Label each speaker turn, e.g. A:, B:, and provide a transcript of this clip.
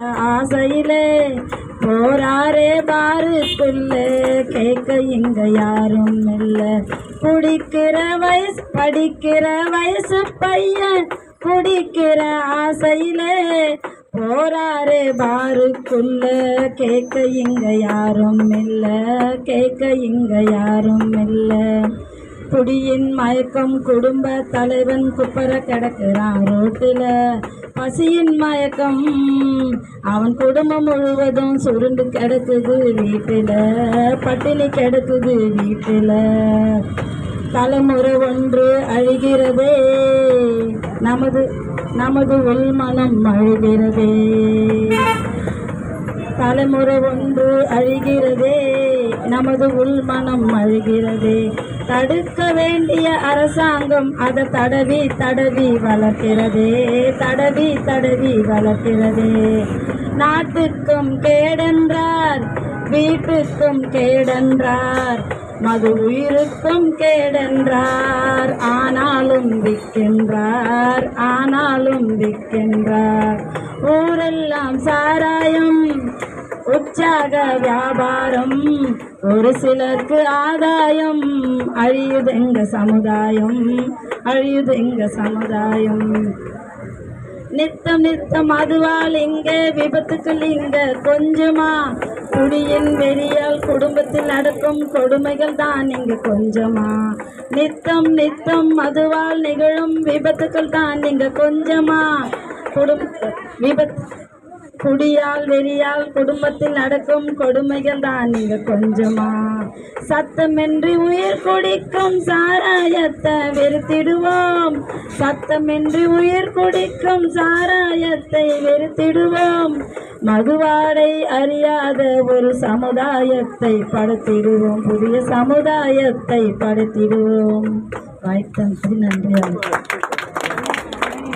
A: ஆசையிலே போராரே பாரு பிள்ளை கேட்க இங்க யாரும் இல்லை. குடிக்கிற வயசு படிக்கிற வயசு பையன் குடிக்கிற ஆசையிலே போராரே பாருக்குள்ள. கேட்க இங்க யாரும் இல்லை. கேட்க இங்க யாரும் இல்லை. குடியின் மயக்கம் குடும்ப தலைவன் குப்பர கிடக்குறான் ரோட்டில். பசியின் மயக்கம். அவன் குடும்பம் முழுவதும் சுருண்டு கிடக்குது வீட்டில் பட்டினி கிடக்குது வீட்டில். தலைமுறை ஒன்று அழுகிறதே. நமது நமது உள்மனம் அழுகிறதே. தலைமுறை ஒன்று அழுகிறதே. நமது உள்மனம் அழுகிறதே. தடுக்க வேண்டிய அரசாங்கம் அதை தடவி தடவி வளர்க்கிறதே தடவி தடவி வளர்க்கிறதே. நாட்டுக்கும் கேடென்றார் வீட்டுக்கும் கேடென்றார் மது உயிருக்கும் கேடென்றார் ஆனாலும் விற்கின்றார் ஆனாலும் விற்கின்றார். ஊரெல்லாம் சாராயம் உற்சாக வியாபாரம். ஒரு சிலருக்கு ஆதாயம். அழியுது எங்க சமுதாயம். அழியுது எங்க சமுதாயம். நித்தம் நித்தம் அதுவால் இங்க விபத்துக்கள் இங்க கொஞ்சமா. குடியின் வெறியால் குடும்பத்தில் நடக்கும் கொடுமைகள் தான் இங்க கொஞ்சமா. நித்தம் நித்தம் அதுவால் நிகழும் விபத்துக்கள் தான் இங்க கொஞ்சமா. குடும்ப விபத்து குடியால் வெறியால் குடும்பத்தில் நடக்கும் கொடுமைகள் தான் இங்க கொஞ்சமா. சத்தமின்றி உயிர் குடிக்கும் சாராயத்தை வெறுத்திடுவோம். சத்தமின்றி உயிர் குடிக்கும் சாராயத்தை வெறுத்திடுவோம். மதுவாடை அறியாத ஒரு சமுதாயத்தை படுத்திடுவோம். புதிய சமுதாயத்தை படுத்திடுவோம். வாய்த்தி நன்றி.